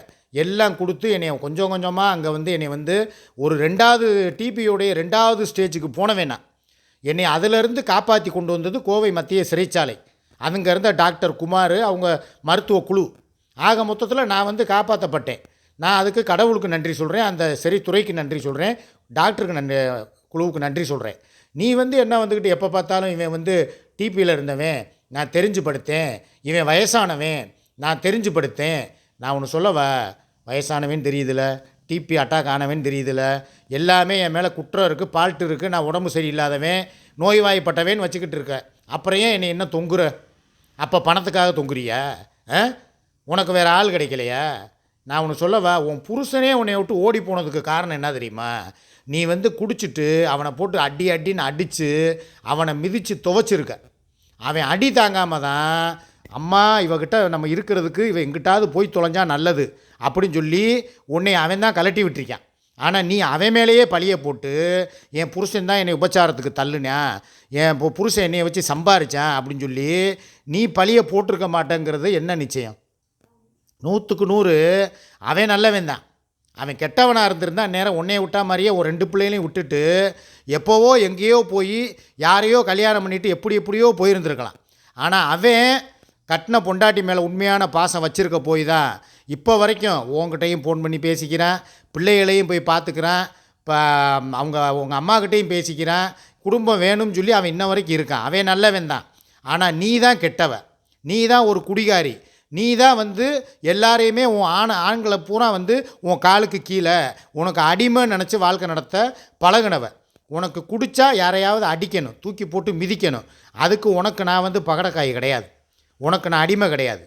Speaker 1: எல்லாம் கொடுத்து என்னை கொஞ்சம் கொஞ்சமாக அங்கே வந்து என்னை வந்து ஒரு ரெண்டாவது டிபியோடைய ரெண்டாவது ஸ்டேஜுக்கு போன வேணாம் என்னை அதிலிருந்து காப்பாற்றி கொண்டு வந்தது கோவை மத்திய சிறைச்சாலை அங்கே இருந்த டாக்டர் குமார் அவங்க மருத்துவ குழு ஆக மொத்தத்தில் நான் வந்து காப்பாற்றப்பட்டேன் நான் அதுக்கு கடவுளுக்கு நன்றி சொல்கிறேன் அந்த சிறைத்துறைக்கு நன்றி சொல்கிறேன் டாக்டருக்கு நன்றி குழுவுக்கு நன்றி சொல்கிறேன் நீ வந்து என்ன வந்துக்கிட்டு எப்போ பார்த்தாலும் இவன் வந்து டிபியில் இருந்தவன் நான் தெரிஞ்சு படுத்தேன் இவன் வயசானவன் நான் தெரிஞ்சு படுத்தேன் நான் ஒன்று சொல்லவா வயசானவன் தெரியுதுல டிபி அட்டாக் ஆனவன் தெரியுதுல எல்லாமே என் மேலே குற்றம் இருக்குது பால்ட்டு இருக்குது நான் உடம்பு சரியில்லாதவன் நோய்வாய்ப்பட்டவன் வச்சுக்கிட்டு இருக்க அப்புறம் ஏன் என்னை என்ன தொங்குற அப்போ பணத்துக்காக தொங்குறியா உனக்கு வேறு ஆள் கிடைக்கலையா நான் ஒன்று சொல்லவா உன் புருஷனே உன்னை விட்டு ஓடி போனதுக்கு காரணம் என்ன தெரியுமா நீ வந்து குடிச்சிட்டு அவனை போட்டு அடி அடின்னு அடித்து அவனை மிதித்து துவைச்சிருக்க அவன் அடி தாங்காமல் தான் அம்மா இவகிட்ட நம்ம இருக்கிறதுக்கு இவன் எங்கிட்டாவது போய் தொலைஞ்சா நல்லது அப்படின்னு சொல்லி உன்னை அவன் தான் கலட்டி விட்டுருக்கான் ஆனால் நீ அவன் மேலேயே பழிய போட்டு என் புருஷன் தான் என்னை உபச்சாரத்துக்கு தள்ளுனா என் இப்போ புருஷன் என்னையை வச்சு சம்பாரித்தான் அப்படின்னு சொல்லி நீ பழிய போட்டிருக்க மாட்டேங்கிறது என்ன நிச்சயம் நூற்றுக்கு நூறு அவன் நல்லவன் தான் அவன் கெட்டவனாக இருந்திருந்தா நேரம் உன்னைய விட்டா மாதிரியே ஒரு ரெண்டு பிள்ளைகளையும் விட்டுட்டு எப்போவோ எங்கேயோ போய் யாரையோ கல்யாணம் பண்ணிவிட்டு எப்படி எப்படியோ போயிருந்துருக்கலாம் ஆனால் அவன் கட்டின பொண்டாட்டி மேலே உண்மையான பாசம் வச்சுருக்க போய் தான் இப்போ வரைக்கும் உங்ககிட்டையும் ஃபோன் பண்ணி பேசிக்கிறான் பிள்ளைகளையும் போய் பார்த்துக்கிறான் இப்போ அவங்க உங்கள் அம்மாக்கிட்டேயும் பேசிக்கிறான் குடும்பம் வேணும்னு சொல்லி அவன் இன்ன வரைக்கும் இருக்கான் அவன் நல்லவன் தான் ஆனால் நீ தான் கெட்டவன் நீ தான் ஒரு குடிகாரி நீ தான் வந்து எல்லாரையுமே உன் ஆண் ஆண்களை பூரா வந்து உன் காலுக்கு கீழே உனக்கு அடிமை நினச்சி வாழ்க்கை நடத்த பழகினவன் உனக்கு குடித்தா யாரையாவது அடிக்கணும் தூக்கி போட்டு மிதிக்கணும் அதுக்கு உனக்கு நான் வந்து பகடக்காய் கிடையாது உனக்கு நான் அடிமை கிடையாது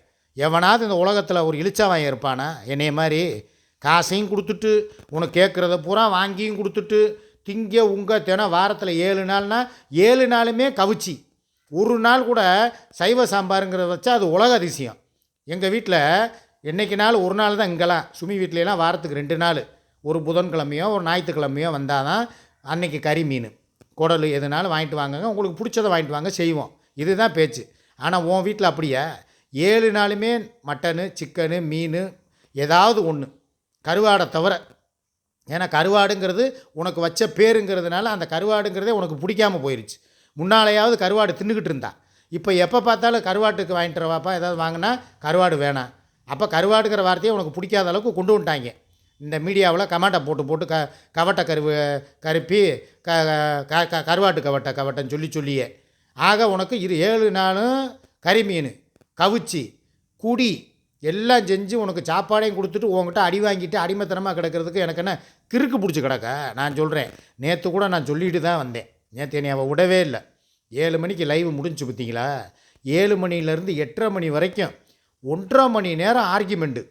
Speaker 1: எவனாவது இந்த உலகத்தில் ஒரு வாங்கி இருப்பானா என்னைய மாதிரி காசையும் கொடுத்துட்டு உனக்கு கேட்குறத பூரா வாங்கியும் கொடுத்துட்டு திங்க உங்கள் தினம் வாரத்தில் ஏழு நாள்னா ஏழு நாளுமே கவிச்சி ஒரு நாள் கூட சைவ சாம்பாருங்கிறத வச்சா அது உலக அதிசயம் எங்கள் வீட்டில் என்றைக்கு நாள் ஒரு நாள் தான் இங்கெல்லாம் சுமி வீட்லையெல்லாம் வாரத்துக்கு ரெண்டு நாள் ஒரு புதன்கிழமையோ ஒரு ஞாயிற்றுக்கிழமையோ வந்தால் தான் அன்னைக்கு கறி மீன் குடல் எதுனாலும் வாங்கிட்டு வாங்குங்க உங்களுக்கு பிடிச்சதை வாங்கிட்டு வாங்க செய்வோம் இதுதான் பேச்சு ஆனால் உன் வீட்டில் அப்படியே ஏழு நாளுமே மட்டனு சிக்கனு மீன் ஏதாவது ஒன்று கருவாடை தவிர ஏன்னா கருவாடுங்கிறது உனக்கு வச்ச பேருங்கிறதுனால அந்த கருவாடுங்கிறதே உனக்கு பிடிக்காமல் போயிடுச்சு முன்னாலேயாவது கருவாடு தின்னுக்கிட்டு இருந்தா இப்போ எப்போ பார்த்தாலும் கருவாட்டுக்கு வாங்கிட்டு வாப்பா ஏதாவது வாங்கினா கருவாடு வேணாம் அப்போ கருவாடுங்கிற வார்த்தையை உனக்கு பிடிக்காத அளவுக்கு கொண்டு வந்துட்டாங்க இந்த மீடியாவில் கமாட்டை போட்டு போட்டு க கவட்டை கருவு கருப்பி க க கருவாட்டு கவட்டை கவட்டைன்னு சொல்லி சொல்லியே ஆக உனக்கு இரு ஏழு நாளும் கறிமீன் கவுச்சி குடி எல்லாம் செஞ்சு உனக்கு சாப்பாடையும் கொடுத்துட்டு உங்ககிட்ட அடி வாங்கிட்டு அடிமத்தனமாக கிடக்கிறதுக்கு எனக்கு என்ன கிறுக்கு பிடிச்சி கிடக்க நான் சொல்கிறேன் நேற்று கூட நான் சொல்லிட்டு தான் வந்தேன் நேற்று என்னை அவள் விடவே இல்லை ஏழு மணிக்கு லைவ் முடிஞ்சு பார்த்தீங்களா ஏழு மணிலேருந்து எட்டரை மணி வரைக்கும் ஒன்றரை மணி நேரம் ஆர்கியூமெண்ட்டு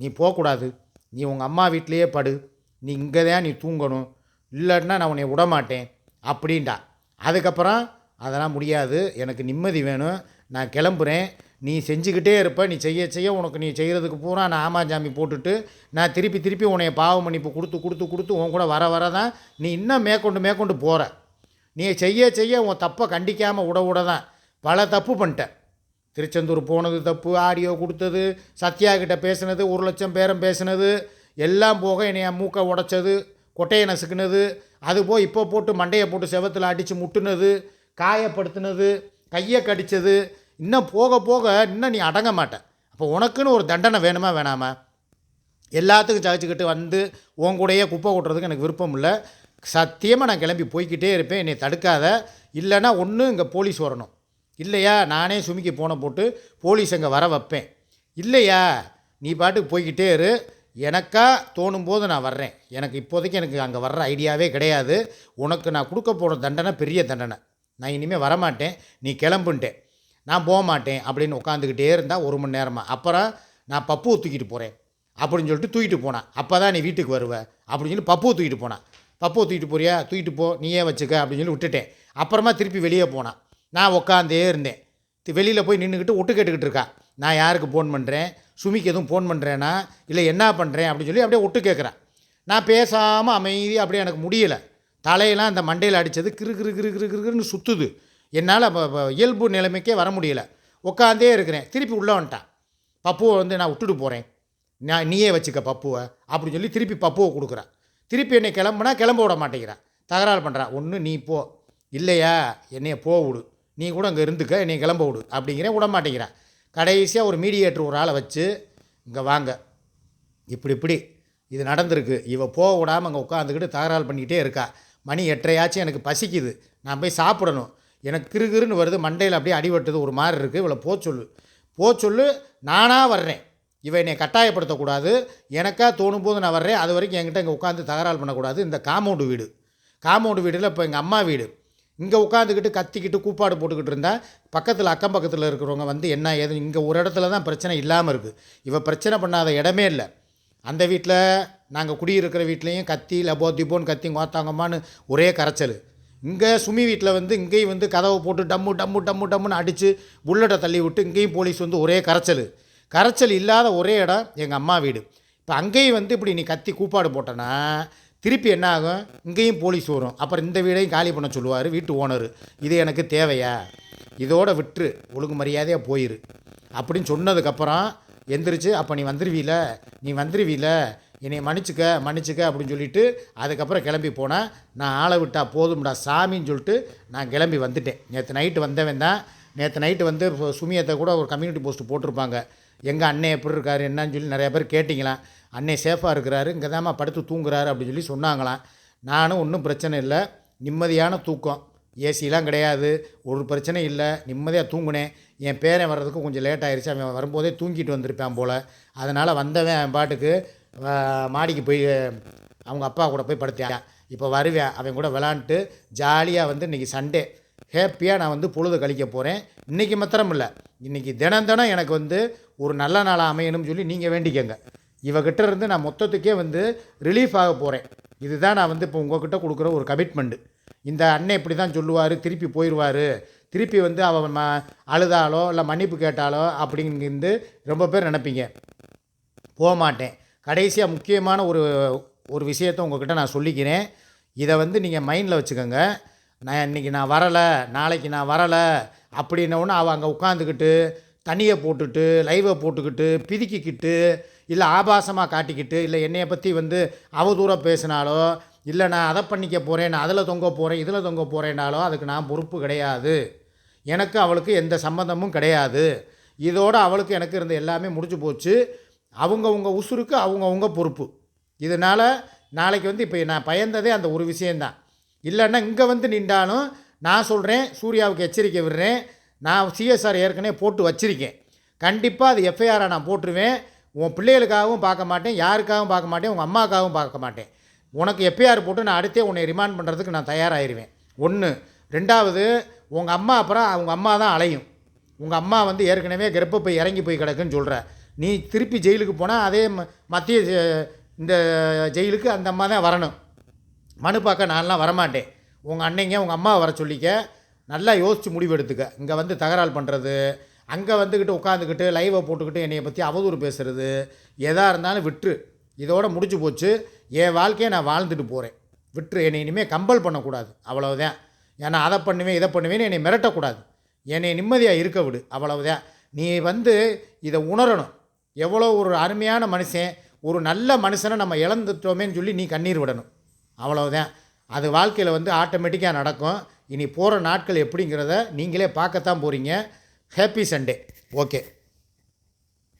Speaker 1: நீ போகக்கூடாது நீ உங்கள் அம்மா வீட்டிலையே படு நீ இங்கே தான் நீ தூங்கணும் இல்லைன்னா நான் உன்னை விட மாட்டேன் அப்படின்டா அதுக்கப்புறம் அதெல்லாம் முடியாது எனக்கு நிம்மதி வேணும் நான் கிளம்புறேன் நீ செஞ்சுக்கிட்டே இருப்ப நீ செய்ய செய்ய உனக்கு நீ செய்கிறதுக்கு பூரா நான் ஆமாஜாமி போட்டுட்டு நான் திருப்பி திருப்பி உன்னை பாவ மன்னிப்பு கொடுத்து கொடுத்து கொடுத்து உன் கூட வர வர தான் நீ இன்னும் மேற்கொண்டு மேற்கொண்டு போகிற நீ செய்ய செய்ய உன் தப்பை கண்டிக்காமல் விட விட தான் பல தப்பு பண்ணிட்டேன் திருச்செந்தூர் போனது தப்பு ஆடியோ கொடுத்தது சத்யா கிட்டே பேசினது ஒரு லட்சம் பேரம் பேசினது எல்லாம் போக என்னைய மூக்கை உடைச்சது கொட்டையை நசுக்குனது அது போய் இப்போ போட்டு மண்டையை போட்டு செவத்தில் அடித்து முட்டுனது காயப்படுத்தினது கையை கடித்தது இன்னும் போக போக இன்னும் நீ அடங்க மாட்டேன் அப்போ உனக்குன்னு ஒரு தண்டனை வேணுமா வேணாமா எல்லாத்துக்கும் சகிச்சுக்கிட்டு வந்து உன் கூடையே குப்பை கொட்டுறதுக்கு எனக்கு விருப்பம் இல்லை சத்தியமாக நான் கிளம்பி போய்கிட்டே இருப்பேன் என்னை தடுக்காத இல்லைன்னா ஒன்று இங்கே போலீஸ் வரணும் இல்லையா நானே சுமிக்கி போன போட்டு போலீஸ் அங்கே வர வைப்பேன் இல்லையா நீ பாட்டுக்கு போய்கிட்டே இரு எனக்கா தோணும் போது நான் வர்றேன் எனக்கு இப்போதைக்கு எனக்கு அங்கே வர்ற ஐடியாவே கிடையாது உனக்கு நான் கொடுக்க போகிற தண்டனை பெரிய தண்டனை நான் இனிமேல் வரமாட்டேன் நீ கிளம்புன்ட்டேன் நான் போக மாட்டேன் அப்படின்னு உட்காந்துக்கிட்டே இருந்தால் ஒரு மணி நேரமாக அப்புறம் நான் பப்புவை தூக்கிட்டு போகிறேன் அப்படின்னு சொல்லிட்டு தூக்கிட்டு போனான் அப்போ தான் நீ வீட்டுக்கு வருவேன் அப்படின்னு சொல்லி பப்புவை தூக்கிட்டு போனான் தப்போ தூக்கிட்டு போறியா தூக்கிட்டு போ நீயே வச்சுக்க அப்படின்னு சொல்லி விட்டுட்டேன் அப்புறமா திருப்பி வெளியே போனான் நான் உக்காந்தே இருந்தேன் வெளியில் போய் நின்றுக்கிட்டு ஒட்டு கேட்டுக்கிட்டு இருக்கா நான் யாருக்கு ஃபோன் பண்ணுறேன் சுமிக்கு எதுவும் ஃபோன் பண்ணுறேன்னா இல்லை என்ன பண்ணுறேன் அப்படின்னு சொல்லி அப்படியே ஒட்டு கேட்குறேன் நான் பேசாமல் அமைதி அப்படியே எனக்கு முடியலை தலையெல்லாம் அந்த மண்டையில் அடித்தது கிரு கிரு கிரு கிரு கிருன்னு சுற்றுது என்னால் இயல்பு நிலைமைக்கே வர முடியல உட்காந்தே இருக்கிறேன் திருப்பி உள்ளே வந்துட்டான் பப்புவை வந்து நான் விட்டுட்டு போகிறேன் நான் நீயே வச்சுக்க பப்புவை அப்படின்னு சொல்லி திருப்பி பப்புவை கொடுக்குறேன் திருப்பி என்னை கிளம்புனா கிளம்ப விட மாட்டேங்கிறான் தகராறு பண்ணுறான் ஒன்று நீ போ இல்லையா என்னைய போ விடு நீ கூட அங்கே இருந்துக்க என்னை கிளம்ப விடு அப்படிங்கிறேன் விட மாட்டேங்கிறான் கடைசியாக ஒரு மீடியேட்டர் ஒரு ஆளை வச்சு இங்கே வாங்க இப்படி இப்படி இது நடந்திருக்கு இவ போக விடாமல் அங்கே உட்காந்துக்கிட்டு தகராறு பண்ணிக்கிட்டே இருக்கா மணி எட்டரையாச்சும் எனக்கு பசிக்குது நான் போய் சாப்பிடணும் எனக்கு கிருகிருன்னு வருது மண்டையில் அப்படியே அடிபட்டது ஒரு மாதிரி இருக்குது இவ்வளோ போச்சொல்லு போச்சொல்லு நானாக வர்றேன் இவை என்னை கட்டாயப்படுத்தக்கூடாது எனக்காக தோணும் போது நான் வர்றேன் அது வரைக்கும் என்கிட்ட இங்கே உட்காந்து தகராறு பண்ணக்கூடாது இந்த காமௌண்டு வீடு காமௌண்டு வீடில் இப்போ எங்கள் அம்மா வீடு இங்கே உட்காந்துக்கிட்டு கத்திக்கிட்டு கூப்பாடு போட்டுக்கிட்டு இருந்தால் பக்கத்தில் அக்கம் பக்கத்தில் இருக்கிறவங்க வந்து என்ன ஏது இங்கே ஒரு இடத்துல தான் பிரச்சனை இல்லாமல் இருக்குது இவள் பிரச்சனை பண்ணாத இடமே இல்லை அந்த வீட்டில் நாங்கள் குடியிருக்கிற வீட்லேயும் கத்தி லபோ திபோன்னு கத்தி கோத்தாங்கம்மான்னு ஒரே கரைச்சல் இங்கே சுமி வீட்டில் வந்து இங்கேயும் வந்து கதவை போட்டு டம்மு டம்மு டம்மு டம்முன்னு அடித்து புல்லட்டை தள்ளி விட்டு இங்கேயும் போலீஸ் வந்து ஒரே கரைச்சல் கரைச்சல் இல்லாத ஒரே இடம் எங்கள் அம்மா வீடு இப்போ அங்கேயும் வந்து இப்படி நீ கத்தி கூப்பாடு போட்டனா திருப்பி என்ன ஆகும் இங்கேயும் போலீஸ் வரும் அப்புறம் இந்த வீடையும் காலி பண்ண சொல்லுவார் வீட்டு ஓனர் இது எனக்கு தேவையா இதோட விட்டுரு ஒழுங்கு மரியாதையாக போயிரு அப்படின்னு சொன்னதுக்கப்புறம் எந்திரிச்சு அப்போ நீ வந்துருவீல நீ வந்துருவீல என்னை மன்னிச்சுக்க மன்னிச்சுக்க அப்படின்னு சொல்லிவிட்டு அதுக்கப்புறம் கிளம்பி போனேன் நான் ஆளை விட்டால் போதும்டா சாமின்னு சொல்லிட்டு நான் கிளம்பி வந்துட்டேன் நேற்று நைட்டு வந்தவன் தான் நேற்று நைட்டு வந்து சுமியத்தை கூட ஒரு கம்யூனிட்டி போஸ்ட்டு போட்டிருப்பாங்க எங்கள் அண்ணன் எப்படி இருக்கார் என்னன்னு சொல்லி நிறையா பேர் கேட்டிங்களாம் அண்ணன் சேஃபாக இருக்கிறாரு இங்கே தாம்மா படுத்து தூங்குறாரு அப்படின்னு சொல்லி சொன்னாங்களாம் நானும் ஒன்றும் பிரச்சனை இல்லை நிம்மதியான தூக்கம் ஏசிலாம் கிடையாது ஒரு பிரச்சனை இல்லை நிம்மதியாக தூங்கினேன் என் பேரன் வர்றதுக்கு கொஞ்சம் லேட் ஆயிடுச்சு அவன் வரும்போதே தூங்கிட்டு வந்திருப்பான் போல் அதனால் வந்தவன் அவன் பாட்டுக்கு மாடிக்கு போய் அவங்க அப்பா கூட போய் படுத்தியான் இப்போ வருவேன் அவன் கூட விளாண்டுட்டு ஜாலியாக வந்து இன்றைக்கி சண்டே ஹேப்பியாக நான் வந்து பொழுது கழிக்க போகிறேன் இன்றைக்கி மாத்திரம் இல்லை இன்றைக்கி தினம் தினம் எனக்கு வந்து ஒரு நல்ல நாளாக அமையணும்னு சொல்லி நீங்கள் வேண்டிக்கங்க இவகிட்ட இருந்து நான் மொத்தத்துக்கே வந்து ரிலீஃப் ஆக போகிறேன் இதுதான் நான் வந்து இப்போ உங்ககிட்ட கொடுக்குற ஒரு கமிட்மெண்ட்டு இந்த அண்ணன் இப்படி தான் சொல்லுவார் திருப்பி போயிடுவார் திருப்பி வந்து அவன் ம அழுதாலோ இல்லை மன்னிப்பு கேட்டாலோ அப்படிங்கிறது ரொம்ப பேர் நினப்பீங்க போக மாட்டேன் கடைசியாக முக்கியமான ஒரு ஒரு விஷயத்தை உங்ககிட்ட நான் சொல்லிக்கிறேன் இதை வந்து நீங்கள் மைண்டில் வச்சுக்கோங்க நான் இன்றைக்கி நான் வரலை நாளைக்கு நான் வரலை அப்படின்னோடனே அவள் அங்கே உட்காந்துக்கிட்டு தண்ணியை போட்டுட்டு லைவை போட்டுக்கிட்டு பிதுக்கிக்கிட்டு இல்லை ஆபாசமாக காட்டிக்கிட்டு இல்லை என்னையை பற்றி வந்து அவதூற பேசினாலோ இல்லை நான் அதை பண்ணிக்க போகிறேன் நான் அதில் தொங்க போகிறேன் இதில் தொங்க போகிறேனாலோ அதுக்கு நான் பொறுப்பு கிடையாது எனக்கு அவளுக்கு எந்த சம்மந்தமும் கிடையாது இதோடு அவளுக்கு எனக்கு இருந்த எல்லாமே முடிஞ்சு போச்சு அவங்கவுங்க உசுருக்கு அவங்கவுங்க பொறுப்பு இதனால் நாளைக்கு வந்து இப்போ நான் பயந்ததே அந்த ஒரு விஷயந்தான் இல்லைன்னா இங்கே வந்து நின்றாலும் நான் சொல்கிறேன் சூர்யாவுக்கு எச்சரிக்கை விடுறேன் நான் சிஎஸ்ஆர் ஏற்கனவே போட்டு வச்சுருக்கேன் கண்டிப்பாக அது எஃப்ஐஆராக நான் போட்டுருவேன் உன் பிள்ளைகளுக்காகவும் பார்க்க மாட்டேன் யாருக்காகவும் பார்க்க மாட்டேன் உங்கள் அம்மாக்காகவும் பார்க்க மாட்டேன் உனக்கு எஃப்ஐஆர் போட்டு நான் அடுத்தே உன்னை ரிமாண்ட் பண்ணுறதுக்கு நான் தயாராகிடுவேன் ஒன்று ரெண்டாவது உங்கள் அம்மா அப்புறம் அவங்க அம்மா தான் அலையும் உங்கள் அம்மா வந்து ஏற்கனவே கர்ப்பப்பை இறங்கி போய் கிடக்குன்னு சொல்கிற நீ திருப்பி ஜெயிலுக்கு போனால் அதே மத்திய இந்த ஜெயிலுக்கு அந்த அம்மா தான் வரணும் மனு பார்க்க நான்லாம் வரமாட்டேன் உங்கள் அன்னைங்க உங்கள் அம்மாவை வர சொல்லிக்க நல்லா யோசித்து முடிவெடுத்துக்க இங்கே வந்து தகராறு பண்ணுறது அங்கே வந்துக்கிட்டு உட்காந்துக்கிட்டு லைவை போட்டுக்கிட்டு என்னையை பற்றி அவதூறு பேசுகிறது எதாக இருந்தாலும் விட்டுரு இதோடு முடிச்சு போச்சு என் வாழ்க்கையை நான் வாழ்ந்துட்டு போகிறேன் விட்டு என்னை இனிமேல் கம்பல் பண்ணக்கூடாது அவ்வளவுதான் ஏன்னா அதை பண்ணுவேன் இதை பண்ணுவேன்னு என்னை மிரட்டக்கூடாது என்னை நிம்மதியாக இருக்க விடு அவ்வளவுதான் நீ வந்து இதை உணரணும் எவ்வளோ ஒரு அருமையான மனுஷன் ஒரு நல்ல மனுஷனை நம்ம இழந்துட்டோமேன்னு சொல்லி நீ கண்ணீர் விடணும் அவ்வளவுதான் அது வாழ்க்கையில் வந்து ஆட்டோமேட்டிக்காக நடக்கும் இனி போகிற நாட்கள் எப்படிங்கிறத நீங்களே பார்க்கத்தான் போகிறீங்க ஹாப்பி சண்டே ஓகே